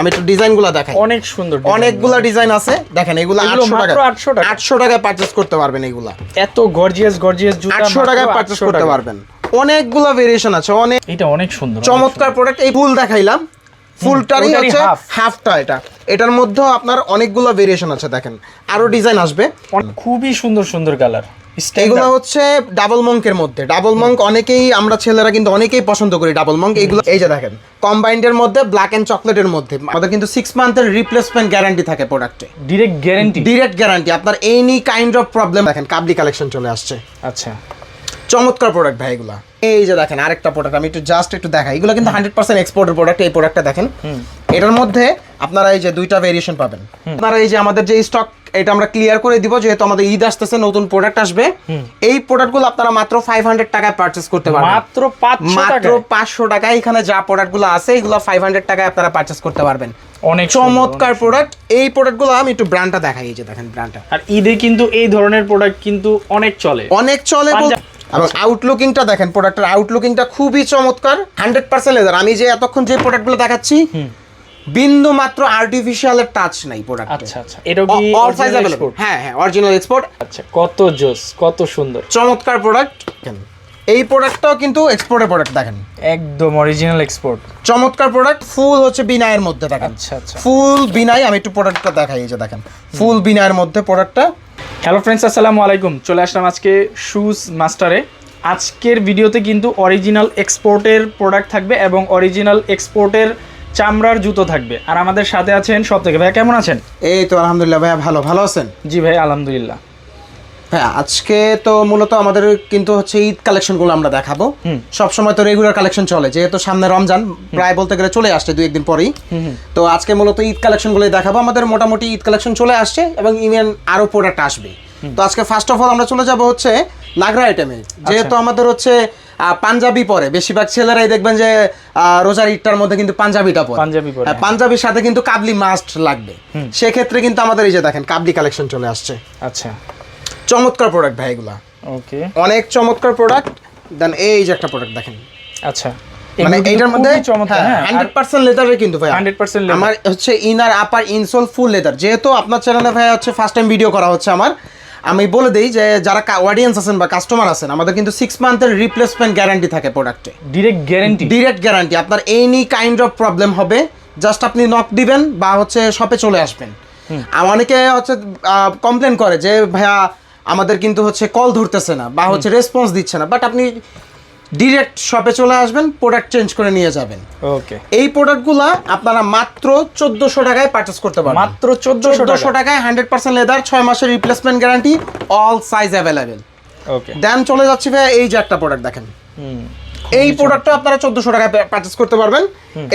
আমি একটু ডিজাইনগুলো দেখাই। অনেক সুন্দর। অনেকগুলা ডিজাইন আছে। দেখেন এগুলো এগুলো আটশো টাকা 800 টাকা? আটশো টাকায় পারচেস করতে পারবেন এগুলা। এত গর্জিয়াস গর্জিয়াস জুতা আটশো মাত্র টাকায় পারচেস 800 করতে পারবেন। অনেকগুলা ভেরিয়েশন আছে অনেক এটা অনেক সুন্দর চমৎকার প্রোডাক্ট এই ফুল দেখাইলাম। ফুলটারই হচ্ছে হাফটা এটা। এটার মধ্যেও আপনার অনেকগুলো ভেরিয়েশন আছে দেখেন। আরও ডিজাইন আসবে। খুবই সুন্দর সুন্দর কালার এগুলো হচ্ছে ডাবল মঙ্কের মধ্যে। ডাবল মঙ্ক অনেকেই আমরা ছেলেরা কিন্তু অনেকেই পছন্দ করি ডাবল মঙ্ক এগুলো এই যে দেখেন কম্বাইন্ডের মধ্যে ব্ল্যাক এন্ড চকলেটের মধ্যে। আমাদের কিন্তু সিক্স মান্থের রিপ্লেসমেন্ট গ্যারান্টি থাকে প্রোডাক্টে ডিরেক্ট গ্যারান্টি ডিরেক্ট গ্যারান্টি আপনার এনি কাইন্ড অফ প্রবলেম দেখেন কাবলি কালেকশন চলে আসছে। আচ্ছা। চমৎকার প্রোডাক্ট ভাই এগুলা। এই যে দেখেন আরেকটা প্রোডাক্ট আমি একটু জাস্ট একটু দেখাই। এগুলো কিন্তু হান্ড্রেড পার্সেন্ট এক্সপোর্টের প্রোডাক্ট এই প্রোডাক্টটা দেখেন। এটার মধ্যে আপনারা এই যে দুইটা ভেরিয়েশন পাবেন। আপনারা এই যে আমাদের যে স্টক এটা আমরা ক্লিয়ার করে দিব যেহেতু আমাদের ঈদ আসতেছে নতুন প্রোডাক্ট আসবে। এই প্রোডাক্টগুলো আপনারা মাত্র ফাইভ হান্ড্রেড টাকায় পারচেস করতে পারবেন। মাত্র 500 মাত্র টাকায়? পাঁচশো টাকায় এখানে যা প্রোডাক্টগুলো আছে এগুলো ফাইভ হান্ড্রেড টাকায় আপনারা পারচেস করতে পারবেন। অনেক চমৎকার প্রোডাক্ট এই প্রোডাক্টগুলো আমি একটু ব্র্যান্ডটা দেখাই এই যে দেখেন ব্র্যান্ডটা আর ঈদে কিন্তু এই ধরনের প্রোডাক্ট কিন্তু অনেক চলে। অনেক চলে এবং আউটলুকিংটা দেখেন প্রোডাক্টের আউটলুকিংটা খুবই চমৎকার। হান্ড্রেড পার্সেন্ট লেদার আমি যে এতক্ষণ যে প্রোডাক্টগুলো দেখাচ্ছি বিন্দু মাত্র আর্টিফিশিয়ালের টাচ নাই প্রোডাক্ট আচ্ছা আচ্ছা। এটাও কি অল সাইজ export? হ্যাঁ হ্যাঁ অরিজিনাল এক্সপোর্ট আচ্ছা কত জোস কত সুন্দর। চমৎকার প্রোডাক্ট এই প্রোডাক্টটাও কিন্তু এক্সপোর্টের প্রোডাক্ট দেখেন। একদম অরিজিনাল এক্সপোর্ট চমৎকার প্রোডাক্ট ফুল হচ্ছে বিনায়ের মধ্যে দেখেন। আচ্ছা আচ্ছা। ফুল বিনাই আমি একটু প্রোডাক্টটা দেখাই এই যে দেখেন। ফুল বিনায়ের মধ্যে প্রোডাক্টটা হ্যালো ফ্রেন্ডস আসসালামু আলাইকুম। চলে আসলাম আজকে শুজ মাস্টারে আজকের ভিডিওতে কিন্তু অরিজিনাল এক্সপোর্টের প্রোডাক্ট থাকবে এবং অরিজিনাল এক্সপোর্টের চামড়ার জুতো থাকবে। আর আমাদের সাথে আছেন সব থেকে ভাইয়া কেমন আছেন? এই তো আলহামদুলিল্লাহ ভাইয়া ভালো। ভালো আছেন? জি ভাই আলহামদুলিল্লাহ। হ্যাঁ আজকে তো মূলত আমাদের কিন্তু হচ্ছে ঈদ কালেকশনগুলো আমরা দেখাবো। হুম। সব সময় তো রেগুলার কালেকশন চলে যেহেতু সামনে রমজান প্রায় বলতে গেলে চলে আসছে দুই একদিন পরেই। তো আজকে মূলত ঈদ কালেকশনগুলোই দেখাবো। আমাদের মোটামুটি ঈদ কালেকশন চলে আসছে এবং ইভেন আরও প্রোডাক্ট আসবে। তো আজকে ফার্স্ট অফ অল আমরা চলে যাব হচ্ছে নাগরা আইটেমে যেহেতু আমাদের হচ্ছে পাঞ্জাবি পরে। বেশিরভাগ ছেলেরাই দেখবেন যে রোজার ঈদটার মধ্যে কিন্তু পাঞ্জাবিটা পরে। পাঞ্জাবি পরে, হ্যাঁ, পাঞ্জাবির সাথে কিন্তু কাবলি মাস্ট লাগবে। সেক্ষেত্রে কিন্তু আমাদের এই যে দেখেন কাবলি কালেকশন চলে আসছে। আচ্ছা। চমৎকার প্রোডাক্ট ভাই এগুলা। ওকে অনেক চমৎকার প্রোডাক্ট দেন এই যে একটা প্রোডাক্ট দেখেন। আচ্ছা। মানে এইটার মধ্যে হ্যাঁ হান্ড্রেড পার্সেন্ট লেদারের কিন্তু ভাই। 100% leather। আমার হচ্ছে inner upper insole full leather যেহেতু আপনার চ্যানেলে ভাই হচ্ছে ফার্স্ট টাইম ভিডিও করা হচ্ছে আমার। আমি বলে দিই যে যারা অডিয়েন্স আছেন বা কাস্টমার আছেন আমাদের কিন্তু সিক্স মান্থের রিপ্লেসমেন্ট গ্যারান্টি থাকে প্রোডাক্টে ডিরেক্ট গ্যারান্টি ডিরেক্ট গ্যারান্টি আপনার এনি কাইন্ড অফ প্রবলেম হবে জাস্ট আপনি নক দিবেন বা হচ্ছে শপে চলে আসবেন। অনেকে হচ্ছে কমপ্লেন করে যে ভাইয়া আমাদের কিন্তু হচ্ছে কল ধরতেছে না বা হচ্ছে রেসপন্স দিচ্ছে না। বাট আপনি ডিরেক্ট শপে চলে আসবেন প্রোডাক্ট চেঞ্জ করে নিয়ে যাবেন। ওকে এই প্রোডাক্টগুলা আপনারা মাত্র চোদ্দোশো টাকায় পারচেস করতে পারবেন। মাত্র চোদ্দশো টাকায়? হান্ড্রেড পার্সেন্ট লেদার ছয় মাসের replacement guarantee all size available okay then চলে যাচ্ছি ভাই এই যে একটা প্রোডাক্ট দেখেন। হুম। এই প্রোডাক্টটা আপনারা চোদ্দশো টাকায় পারচেস করতে পারবেন।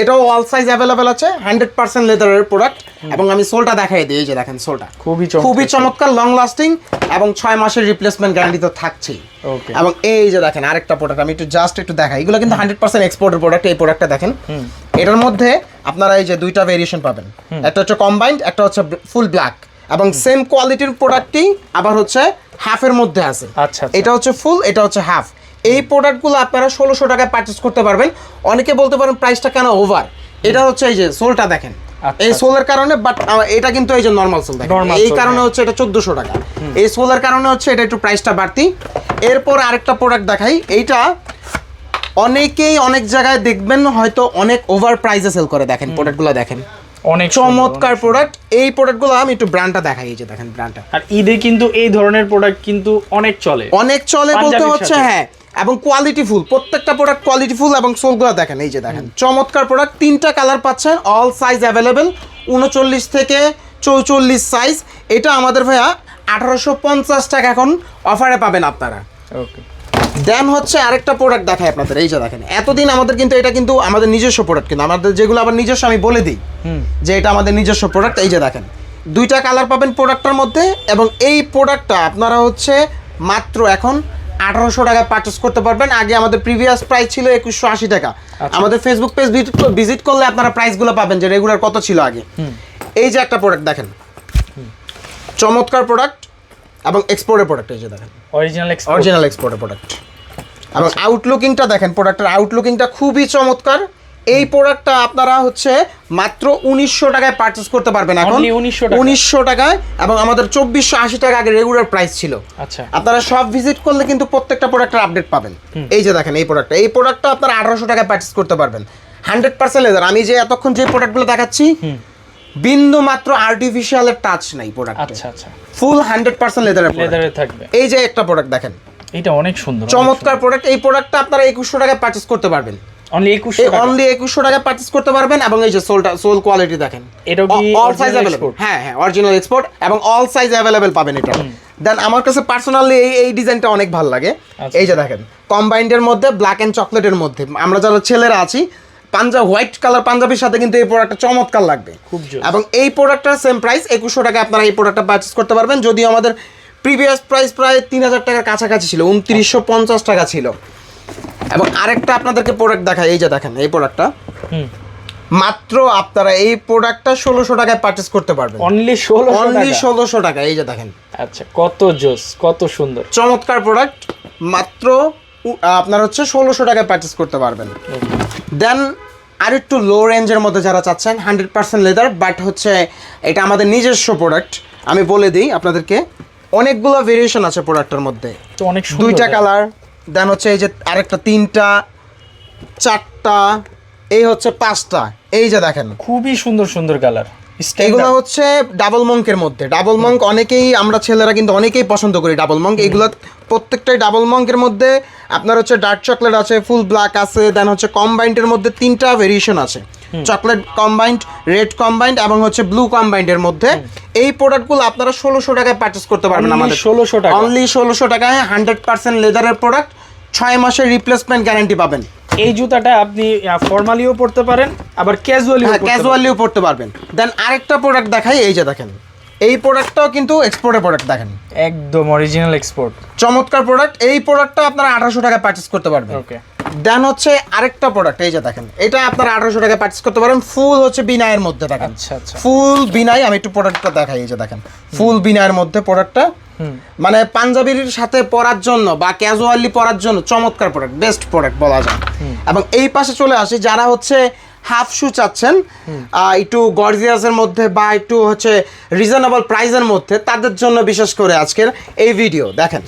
এটাও অল সাইজ অ্যাভেলেবেল আছে হান্ড্রেড পার্সেন্ট লেদারের প্রোডাক্ট এবং আমি সোলটা দেখাই দিই এই যে দেখেন সোলটা। খুবই চমৎকার খুবই চমৎকার লং লাস্টিং এবং ছয় মাসের রিপ্লেসমেন্ট গ্যারান্টি তো থাকছেই। ওকে এবং এই যে দেখেন আরেকটা প্রোডাক্ট আমি একটু জাস্ট একটু দেখাই। এগুলো কিন্তু হান্ড্রেড পার্সেন্ট এক্সপোর্টের প্রোডাক্ট এই প্রোডাক্টটা দেখেন। এটার মধ্যে আপনারা এই যে দুইটা ভেরিয়েশন পাবেন। একটা হচ্ছে কম্বাইন্ড একটা হচ্ছে ফুল ব্ল্যাক এবং সেম কোয়ালিটির প্রোডাক্টই আবার হচ্ছে হাফের মধ্যে আছে। আচ্ছা, আচ্ছা। এটা হচ্ছে ফুল এটা হচ্ছে হাফ এই প্রোডাক্টগুলো আপনারা ষোলোশো টাকায় পারচেস করতে পারবেন। অনেকে বলতে পারেন প্রাইসটা কেন ওভার এটা হচ্ছে এই যে সোলটা দেখেন। আচ্ছা, এই সোলের কারণে বাট এটা কিন্তু এই যে নর্মাল সোল দেখেন। এই কারণে হ্যাঁ। হচ্ছে এটা চোদ্দোশো টাকা। এই সোলের কারণে হচ্ছে এটা একটু প্রাইসটা বাড়তি। এরপর আরেকটা প্রোডাক্ট দেখাই। এইটা অনেকেই অনেক জায়গায় দেখবেন হয়তো অনেক ওভার প্রাইসে সেল করে দেখেন প্রোডাক্টগুলো দেখেন। অনেক চমৎকার প্রোডাক্ট এই প্রোডাক্টগুলো আমি একটু ব্র্যান্ডটা দেখাই এই যে দেখেন ব্র্যান্ডটা আর ঈদে কিন্তু এই ধরনের প্রোডাক্ট কিন্তু অনেক চলে। অনেক চলে বলতে হচ্ছে হ্যাঁ। এবং কোয়ালিটি ফুল প্রত্যেকটা প্রোডাক্ট কোয়ালিটি ফুল এবং সোলগুলো দেখেন এই যে দেখেন। চমৎকার প্রোডাক্ট তিনটা কালার পাচ্ছেন অল সাইজ অ্যাভেলেবেল উনচল্লিশ থেকে চৌচল্লিশ সাইজ এটা আমাদের ভাইয়া আঠারোশো পঞ্চাশ টাকা এখন অফারে পাবেন আপনারা। ওকে দেন হচ্ছে আরেকটা প্রোডাক্ট দেখায় আপনাদের এই যে দেখেন এতদিন আমাদের কিন্তু এটা কিন্তু আমাদের নিজস্ব প্রোডাক্ট কিন্তু আমাদের যেগুলো আবার নিজস্ব আমি বলে দিই হুম। যে এটা আমাদের নিজস্ব প্রোডাক্ট এই যে দেখেন দুইটা কালার পাবেন প্রোডাক্টটার মধ্যে এবং এই প্রোডাক্টটা আপনারা হচ্ছে মাত্র এখন আঠারোশো টাকায় পারচেস করতে পারবেন। আগে আমাদের প্রিভিয়াস প্রাইস ছিল একুশশো আশি টাকা। আমাদের ফেসবুক পেজ ভিজিট করলে আপনারা প্রাইসগুলো পাবেন যে রেগুলার কত ছিল আগে। এই যে একটা প্রোডাক্ট দেখেন। চমৎকার প্রোডাক্ট এবং এক্সপোর্টের প্রোডাক্ট এই যে দেখেন। অরিজিনাল অরিজিনাল এক্সপোর্টের প্রোডাক্ট এবং আউটলুকিংটা দেখেন প্রোডাক্টের আউটলুকিংটা খুবই চমৎকার। এই প্রোডাক্টটা আপনারা হচ্ছে মাত্র উনিশশো টাকায় পারচেস করতে পারবেন এখন। Only 1900 উনিশশো টাকায় এবং আমাদের চব্বিশশো আশি টাকা আগে রেগুলার প্রাইস ছিল। আচ্ছা। আপনারা সব ভিজিট করলে কিন্তু প্রত্যেকটা প্রোডাক্টের আপডেট পাবেন। এই যে দেখেন এই প্রোডাক্টটা এই প্রোডাক্টটা আপনারা আঠারোশো টাকায় পারচেস করতে পারবেন। হান্ড্রেড পার্সেন্ট লেদার আমি যে এতক্ষণ যে প্রোডাক্টগুলো দেখাচ্ছি বিন্দু মাত্র আর্টিফিশিয়ালের টাচ নাই প্রোডাক্ট আচ্ছা আচ্ছা। ফুল হান্ড্রেড পার্সেন্ট লেদারের লেদারে থাকবে। এই যে একটা প্রোডাক্ট দেখেন। এটা অনেক সুন্দর চমৎকার প্রোডাক্ট এই প্রোডাক্টটা আপনারা একুশশো টাকায় পারচেস করতে পারবেন। অনলি একুশশো এই টাকা। অনলি একুশশো টাকায় পারচেস করতে পারবেন এবং এই যে সোলটা সোল কোয়ালিটি দেখেন। এটাও কি অল সাইজ original হ্যাঁ হ্যাঁ অরিজিনাল এক্সপোর্ট এবং অল সাইজ অ্যাভেলেবেল পাবেন এটা। দেন আমার কাছে পার্সোনালি এই এই ডিজাইনটা অনেক ভালো লাগে। আচ্ছা। এই যে দেখেন কম্বাইন্ডের মধ্যে ব্ল্যাক অ্যান্ড চকলেটের মধ্যে। আমরা যারা ছেলেরা আছি পাঞ্জাব হোয়াইট কালার পাঞ্জাবির সাথে কিন্তু এই প্রোডাক্টটা চমৎকার লাগবে। খুব এবং এই প্রোডাক্টটার সেম প্রাইস একুশশো টাকা আপনারা এই প্রোডাক্টটা পারচেস করতে পারবেন। যদিও আমাদের প্রিভিয়াস প্রাইস প্রায় তিন হাজার টাকার কাছাকাছি ছিল উনত্রিশশো পঞ্চাশ টাকা ছিল। এবং আরেকটা আপনাদেরকে প্রোডাক্ট দেখায় এই যে দেখেন এই প্রোডাক্টটা হুম। মাত্র আপনারা এই প্রোডাক্টটা ষোলোশো টাকায় পারচেস করতে পারবেন। অনলি ষোলো অনলি ষোলোশো টাকা এই যে দেখেন। আচ্ছা কত জোস কত সুন্দর। চমৎকার প্রোডাক্ট মাত্র আপনার হচ্ছে ষোলোশো টাকায় পারচেস করতে পারবেন। দেন আর একটু লো রেঞ্জের মধ্যে যারা চাচ্ছেন হান্ড্রেড পার্সেন্ট লেদার বাট হচ্ছে এটা আমাদের নিজস্ব প্রোডাক্ট আমি বলে দিই আপনাদেরকে অনেকগুলো ভেরিয়েশন আছে প্রোডাক্টের মধ্যে। তো অনেক দুইটা কালার দেন হচ্ছে এই যে আরেকটা তিনটা চারটা এই হচ্ছে পাঁচটা। এই যে দেখেন। খুবই সুন্দর সুন্দর কালার। এগুলো হচ্ছে ডাবল মঙ্কের মধ্যে। ডাবল মঙ্ক অনেকেই আমরা ছেলেরা কিন্তু অনেকেই পছন্দ করি ডাবল মঙ্ক। এগুলো প্রত্যেকটাই ডাবল মঙ্কের মধ্যে। আপনার হচ্ছে ডার্ক চকলেট আছে ফুল ব্ল্যাক আছে দেন হচ্ছে কম্বাইন্ডের মধ্যে তিনটা ভেরিয়েশন আছে। চকলেট কম্বাইন্ড রেড কম্বাইন্ড এবং হচ্ছে ব্লু কম্বাইন্ডের মধ্যে। এই প্রোডাক্টগুলো আপনারা ষোলোশো টাকায় পারচেস করতে পারবেন আমাদের। 1600 টাকা। অনলি ষোলোশো টাকায় হান্ড্রেড পার্সেন্ট লেদারের প্রোডাক্ট ছয় মাসের রিপ্লেসমেন্ট গ্যারান্টি পাবেন। এই জুতাটা আপনি ফর্মালিও পড়তে পারেন আবার ক্যাজুয়ালিও হ্যাঁ ক্যাজুয়ালিও পড়তে পারবেন। দেন আরেকটা প্রোডাক্ট দেখাই এই যে দেখেন। এই প্রোডাক্টটাও কিন্তু এক্সপোর্টের প্রোডাক্ট দেখেন। একদম অরিজিনাল এক্সপোর্ট চমৎকার প্রোডাক্ট এই প্রোডাক্টটা আপনারা আঠারোশো টাকায় পারচেস করতে পারবেন। ওকে দেন হচ্ছে আরেকটা প্রোডাক্ট এই যে দেখেন এটা আপনারা আঠারোশো টাকায় পারচেস করতে পারেন। ফুল হচ্ছে বিনায়ের মধ্যে দেখেন। আচ্ছা আচ্ছা। ফুল বিনাই আমি একটু প্রোডাক্টটা দেখাই এই যে দেখেন। ফুল বিনায়ের মধ্যে প্রোডাক্টটা মানে পাঞ্জাবির সাথে পরার জন্য বা ক্যাজুয়ালি পরার জন্য চমৎকার প্রোডাক্ট বেস্ট প্রোডাক্ট বলা যায়। এবং এই পাশে চলে আসি যারা হচ্ছে হাফ শু চাচ্ছেন একটু গর্জিয়াসের মধ্যে বা একটু হচ্ছে রিজনেবল প্রাইসের মধ্যে তাদের জন্য বিশেষ করে আজকের এই ভিডিও দেখেন।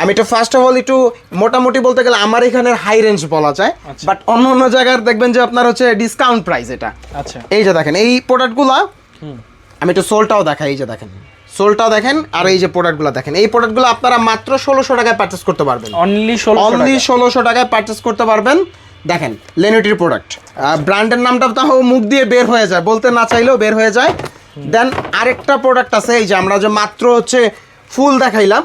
আমি একটু ফার্স্ট অফ অল একটু মোটামুটি বলতে গেলে আমার এখানের হাই রেঞ্জ বলা যায় আচ্ছা। বাট অন্য অন্য জায়গার দেখবেন যে আপনার হচ্ছে ডিসকাউন্ট প্রাইস এটা। আচ্ছা। এই যে দেখেন এই প্রোডাক্টগুলা আমি একটু সোলটাও দেখাই এই যে দেখেন। সোলটাও দেখেন আর এই যে প্রোডাক্টগুলো দেখেন। এই প্রোডাক্টগুলো আপনারা মাত্র ষোলোশো টাকায় পারচেস করতে পারবেন। অনলি অনলি ষোলোশো টাকায় পারচেস করতে পারবেন। দেখেন লেনিটির প্রোডাক্ট ব্র্যান্ডের নামটা তাও মুখ দিয়ে বের হয়ে যায় বলতে না চাইলেও বের হয়ে যায়। দেন আরেকটা প্রোডাক্ট আছে এই যে আমরা যে মাত্র হচ্ছে ফুল দেখাইলাম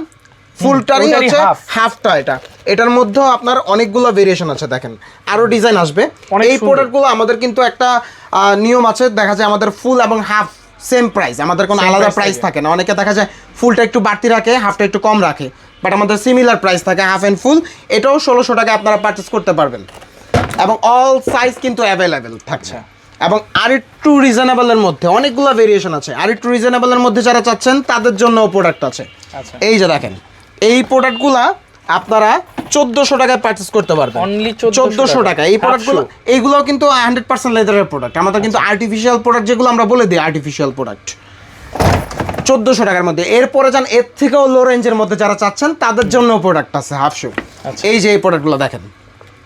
ফুলটারই ওটারই হচ্ছে হাফটা এটা। এটার মধ্যেও আপনার অনেকগুলো ভেরিয়েশন আছে দেখেন। আরও ডিজাইন আসবে। এই। প্রোডাক্টগুলো আমাদের কিন্তু একটা নিয়ম আছে দেখা যায় আমাদের ফুল এবং হাফ সেম প্রাইস আমাদের কোনো আলাদা প্রাইস থাকে। না। অনেকে দেখা যায় ফুলটা একটু বাড়তি রাখে হাফটা একটু কম রাখে। বাট আমাদের সিমিলার প্রাইস থাকে হাফ অ্যান্ড ফুল এটাও ষোলোশো টাকা আপনারা পারচেস করতে পারবেন। এবং অল সাইজ কিন্তু অ্যাভেলেবেল থাকছে। এবং আরেকটু রিজনেবলের মধ্যে অনেকগুলো ভেরিয়েশন আছে। আরেকটু রিজনেবলের মধ্যে যারা চাচ্ছেন তাদের জন্য প্রোডাক্ট আছে। আচ্ছা। এই যে দেখেন এই প্রোডাক্টগুলা আপনারা চোদ্দোশো টাকায় পারচেস করতে পারবেন। চোদ্দোশো টাকা এই প্রোডাক্টগুলো এইগুলো কিন্তু হান্ড্রেড পার্সেন্ট লেদারের প্রোডাক্ট আমাদের কিন্তু আর্টিফিশিয়াল প্রোডাক্ট যেগুলো আমরা বলে দিই আর্টিফিশিয়াল প্রোডাক্ট চোদ্দোশো টাকার মধ্যে। এরপরে যান এর থেকেও লো রেঞ্জের মধ্যে যারা চাচ্ছেন তাদের জন্য প্রোডাক্ট আছে হাফ শু আচ্ছা। এই যে এই প্রোডাক্টগুলো দেখেন।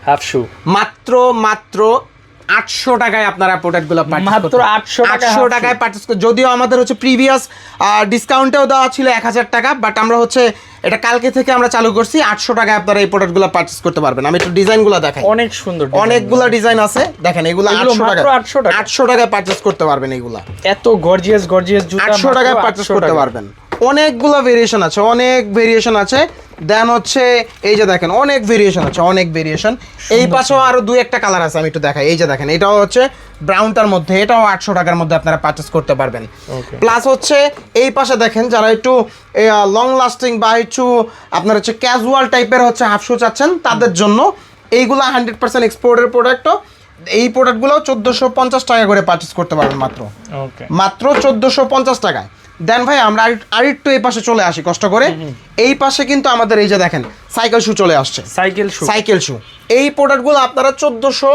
হাফ শু মাত্র মাত্র আটশো টাকায় আপনারা প্রোডাক্টগুলো মাত্র 800 টাকায় আটশো shoe। টাকায় পার্চেস যদিও আমাদের হচ্ছে প্রিভিয়াস ডিসকাউন্টেও দেওয়া ছিল এক হাজার টাকা বাট আমরা হচ্ছে এটা কালকে থেকে আমরা চালু করছি আটশো টাকায় আপনারা এই প্রোডাক্টগুলো পার্চেস করতে পারবেন। আমি একটু ডিজাইনগুলো দেখাই। অনেক সুন্দর অনেকগুলো ডিজাইন আছে দেখেন এগুলো আটশো টাকা 800 টাকা। আটশো টাকায় পার্চেস করতে পারবেন এগুলো। এত গর্জিয়াস গর্জিয়াস আটশো টাকায় পার্চেস করতে পারবেন। অনেকগুলো ভেরিয়েশন আছে অনেক ভেরিয়েশন আছে। দেন হচ্ছে এই যে দেখেন অনেক ভেরিয়েশন আছে অনেক ভেরিয়েশন এই পাশেও আরও দুই একটা কালার আছে আমি একটু দেখাই। এই যে দেখেন এটাও হচ্ছে ব্রাউনটার মধ্যে এটাও আটশো টাকার মধ্যে আপনারা পার্চেস করতে পারবেন। প্লাস হচ্ছে এই পাশে দেখেন যারা একটু লং লাস্টিং বা একটু আপনার হচ্ছে ক্যাজুয়াল টাইপের হচ্ছে হাফ শু চাচ্ছেন তাদের জন্য এইগুলো হান্ড্রেড পার্সেন্ট এক্সপোর্টের প্রোডাক্টও এই প্রোডাক্টগুলো চোদ্দোশো পঞ্চাশ টাকা করে পার্চেস করতে পারবেন মাত্র। মাত্র চোদ্দোশো পঞ্চাশ টাকায়। দেন ভাই আমরা আর- আরেকটু এই পাশে চলে আসি কষ্ট করে। এই পাশে কিন্তু আমাদের এই যে দেখেন সাইকেল শু চলে আসছে। সাইকেল শু সাইকেল শু এই প্রোডাক্টগুলো আপনারা চোদ্দোশো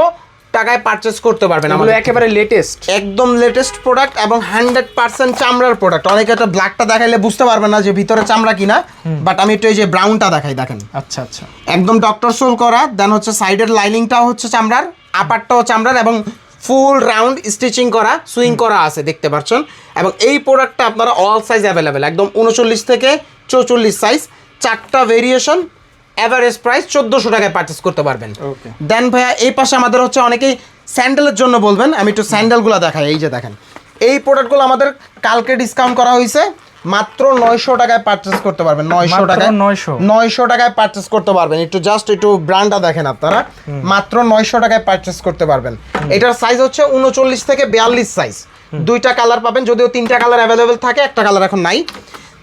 টাকায় পারচেস করতে পারবেন আমাদের একেবারে লেটেস্ট একদম লেটেস্ট প্রোডাক্ট এবং হান্ড্রেড পার্সেন্ট চামড়ার প্রোডাক্ট অনেকে একটা ব্ল্যাকটা দেখাইলে বুঝতে পারবে না যে ভিতরে চামড়া কিনা বাট আমি একটু এই যে ব্রাউনটা দেখাই দেখেন। আচ্ছা আচ্ছা। একদম ডক্টর সোল করা দেন হচ্ছে সাইডের লাইনিংটাও হচ্ছে চামড়ার আপারটাও চামড়ার এবং ফুল রাউন্ড স্টিচিং করা সুইং করা আছে দেখতে পাচ্ছেন এবং এই প্রোডাক্টটা আপনারা অল সাইজ অ্যাভেলেবেল একদম উনচল্লিশ থেকে চৌচল্লিশ সাইজ চারটা ভেরিয়েশন অ্যাভারেজ প্রাইস চোদ্দোশো টাকায় পারচেস করতে পারবেন। ওকে দেন ভাইয়া এই পাশে আমাদের হচ্ছে অনেকেই স্যান্ডেলের জন্য বলবেন আমি একটু স্যান্ডেলগুলো দেখাই এই যে দেখেন। এই প্রোডাক্টগুলো আমাদের কালকে ডিসকাউন্ট করা হয়েছে মাত্র নয়শো টাকায় পারচেস করতে পারবেন নয়শো টাকায়। 900 নয়শো টাকায় পারচেস করতে পারবেন। একটু জাস্ট একটু ব্র্যান্ডটা দেখেন আপনারা। মাত্র নয়শো টাকায় পারচেস করতে পারবেন। এটার সাইজ হচ্ছে উনচল্লিশ থেকে বিয়াল্লিশ সাইজ দুইটা কালার পাবেন যদিও তিনটা কালার অ্যাভেলেবেল থাকে একটা কালার এখন নাই।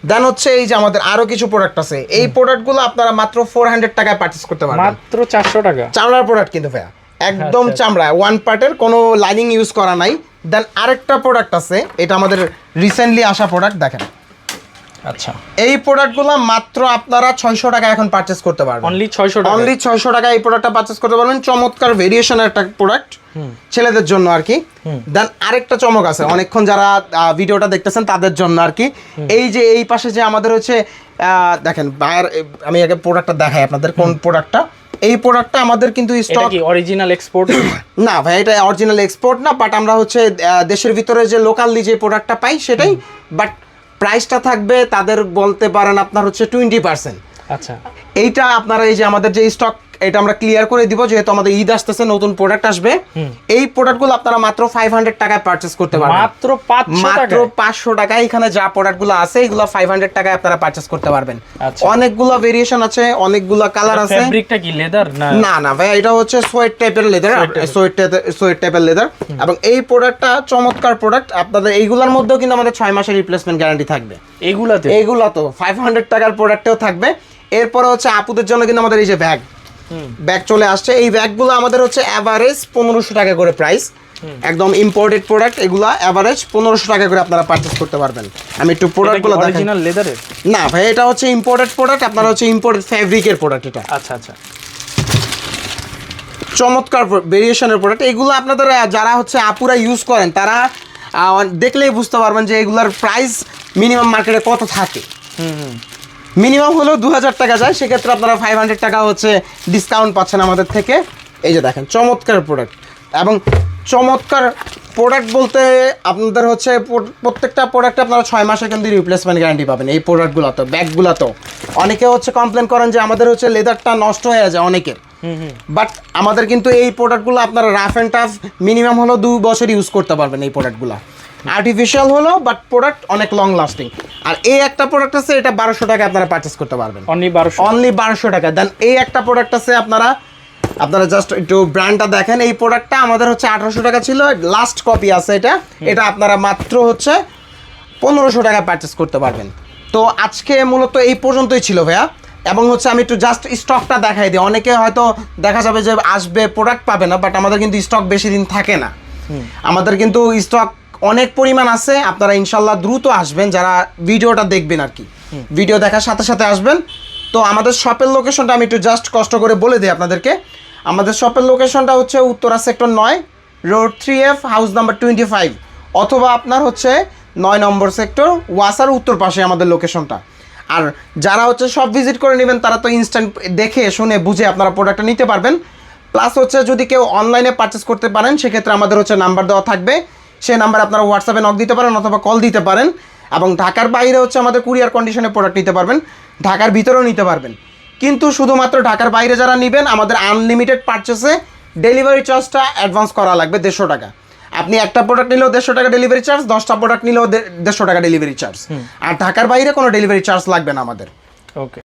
দেন হচ্ছে এই যে আমাদের আরও কিছু প্রোডাক্ট আছে। এই প্রোডাক্টগুলো আপনারা মাত্র ফোর হান্ড্রেড টাকায় পারচেস করতে পারবেন। মাত্র চারশো টাকা। চামড়ার প্রোডাক্ট কিন্তু ভাইয়া। একদম আচ্ছা। চামড়া ওয়ান পার্টের কোনো লাইনিং ইউজ করা নাই। দেন আরেকটা প্রোডাক্ট আছে এটা আমাদের রিসেন্টলি আসা প্রোডাক্ট দেখেন। আচ্ছা। এই প্রোডাক্টগুলো মাত্র আপনারা ছয়শো টাকা এখন পারচেস করতে পারবেন। অনলি ছয়শো অনলি ছয়শো টাকা এই প্রোডাক্টটা পারচেস করতে পারবেন। চমৎকার ভেরিয়েশনের একটা প্রোডাক্ট ছেলেদের জন্য আর কি। দেন আরেকটা চমক আছে। অনেকক্ষণ যারা ভিডিওটা দেখতেছেন তাদের জন্য আর কি। এই যে এই পাশে যে আমাদের হচ্ছে দেখেন আমি আগে প্রোডাক্টটা দেখাই আপনাদের কোন প্রোডাক্টটা এই প্রোডাক্টটা আমাদের কিন্তু স্টক অরিজিনাল এক্সপোর্ট না ভাই এটা অরিজিনাল এক্সপোর্ট না বাট আমরা হচ্ছে দেশের ভিতরে যে লোকালি যে প্রোডাক্টটা পাই সেটাই বাট প্রাইসটা থাকবে তাদের বলতে পারেন আপনার হচ্ছে টোয়েন্টি পার্সেন্ট আচ্ছা। এইটা আপনারা এই যে আমাদের যে স্টক এটা আমরা ক্লিয়ার করে দিব যেহেতু আমাদের ঈদ আসতেছে নতুন প্রোডাক্ট আসবে। এই প্রোডাক্টগুলো আপনারা মাত্র ফাইভ হান্ড্রেড টাকায় পারচেস করতে পারবেন। মাত্র পাঁচশো মাত্র টাকা পাঁচশো টাকায় এখানে যা প্রোডাক্টগুলো আছে এগুলো ফাইভ হান্ড্রেড টাকায় আপনারা পারচেস করতে পারবেন। আচ্ছা। অনেকগুলো ভেরিয়েশন আছে অনেকগুলো কালার আছে। ফেব্রিকটা কি লেদার না? না না ভাই এটা হচ্ছে সোয়েট টাইপের লেদার সোয়েট সোয়েট টাইপের লেদার এবং এই প্রোডাক্টটা চমৎকার প্রোডাক্ট আপনাদের এইগুলোর মধ্যেও কিন্তু আমাদের ছয় মাসের রিপ্লেসমেন্ট গ্যারান্টি থাকবে। এগুলাতে এইগুলো তো ফাইভ হান্ড্রেড টাকার প্রোডাক্টেও থাকবে। এরপরে হচ্ছে আপুদের জন্য কিন্তু আমাদের এই যে ব্যাগ ব্যাগ চলে আসছে। এই ব্যাগগুলো আমাদের হচ্ছে অ্যাভারেজ পনেরোশো টাকা করে প্রাইস একদম ইম্পোর্টেড প্রোডাক্ট এগুলো অ্যাভারেজ পনেরোশো টাকা করে আপনারা পারচেস করতে পারবেন। আমি একটু প্রোডাক্টগুলো অরিজিনাল লেদারের না ভাই এটা হচ্ছে ইম্পোর্টেড প্রোডাক্ট আপনার হচ্ছে ইম্পোর্টেড ফ্যাব্রিকের প্রোডাক্ট এটা। আচ্ছা আচ্ছা। চমৎকার ভেরিয়েশনের প্রোডাক্ট এগুলো আপনাদের যারা হচ্ছে আপুরা ইউজ করেন তারা দেখলেই বুঝতে পারবেন যে এগুলার প্রাইস মিনিমাম মার্কেটে কত থাকে। হুম হুম। মিনিমাম হলেও দু হাজার টাকা যায় সেক্ষেত্রে আপনারা ফাইভ হান্ড্রেড টাকা হচ্ছে ডিসকাউন্ট পাচ্ছেন আমাদের থেকে। এই যে দেখেন চমৎকার প্রোডাক্ট এবং চমৎকার প্রোডাক্ট বলতে আপনাদের হচ্ছে প্রত্যেকটা প্রোডাক্টে আপনারা ছয় মাসের কিন্তু রিপ্লেসমেন্ট গ্যারান্টি পাবেন এই প্রোডাক্টগুলো তো ব্যাগগুলো তো অনেকে হচ্ছে কমপ্লেন করেন যে আমাদের হচ্ছে লেদারটা নষ্ট হয়ে যায় অনেকের। বাট আমাদের কিন্তু এই প্রোডাক্টগুলো আপনারা রাফ অ্যান্ড টাফ মিনিমাম হলো দু বছর ইউজ করতে পারবেন এই প্রোডাক্টগুলো আর্টিফিশিয়াল হলো বাট প্রোডাক্ট অনেক লং লাস্টিং আর এই একটা প্রোডাক্ট আছে এটা বারোশো টাকা আপনারা পারচেস করতে পারবেন। অনলি বারোশো। অনলি বারোশো টাকা। দেন এই একটা প্রোডাক্ট আছে আপনারা আপনারা জাস্ট একটু ব্র্যান্ডটা দেখেন এই প্রোডাক্টটা আমাদের হচ্ছে আঠারোশো টাকা ছিল লাস্ট কপি আছে এটা। এটা আপনারা মাত্র হচ্ছে পনেরোশো টাকা পারচেস করতে পারবেন। তো আজকে মূলত এই পর্যন্তই ছিল ভাইয়া। এবং হচ্ছে আমি একটু জাস্ট স্টকটা দেখাই দিই। অনেকে হয়তো দেখা যাবে যে আসবে প্রোডাক্ট পাবে না বাট আমাদের কিন্তু স্টক বেশি দিন থাকে না। আমাদের কিন্তু স্টক অনেক পরিমাণ আছে আপনারা ইনশাল্লাহ দ্রুত আসবেন যারা ভিডিওটা দেখবেন আর কি। ভিডিও দেখার সাথে সাথে আসবেন। তো আমাদের শপের লোকেশনটা আমি একটু জাস্ট কষ্ট করে বলে দিই আপনাদেরকে। আমাদের শপের লোকেশনটা হচ্ছে উত্তরা সেক্টর নয় road three F house number twenty five অথবা আপনার হচ্ছে নয় নম্বর সেক্টর ওয়াসার উত্তর পাশে আমাদের লোকেশনটা আর যারা হচ্ছে সব ভিজিট করে নেবেন তারা তো ইনস্ট্যান্ট দেখে শুনে বুঝে আপনারা প্রোডাক্টটা নিতে পারবেন। প্লাস হচ্ছে যদি কেউ অনলাইনে পারচেস করতে পারেন সেক্ষেত্রে আমাদের হচ্ছে নাম্বার দেওয়া থাকবে। সেই নাম্বার আপনারা হোয়াটসঅ্যাপে নক দিতে পারেন অথবা কল দিতে পারেন এবং ঢাকার বাইরে হচ্ছে আমাদের কুরিয়ার কন্ডিশনে প্রোডাক্ট নিতে পারবেন ঢাকার ভিতরেও নিতে পারবেন। কিন্তু শুধুমাত্র ঢাকার বাইরে যারা নেবেন আমাদের আনলিমিটেড পারচেসে ডেলিভারি চার্জটা অ্যাডভান্স করা লাগবে দেড়শো টাকা। আপনি একটা প্রোডাক্ট নিলেও দেড়শো টাকা ডেলিভারি চার্জ দশটা প্রোডাক্ট নিলেও দেড়শো টাকা ডেলিভারি চার্জ আর ঢাকার বাইরে কোনো ডেলিভারি চার্জ লাগবে না আমাদের। ওকে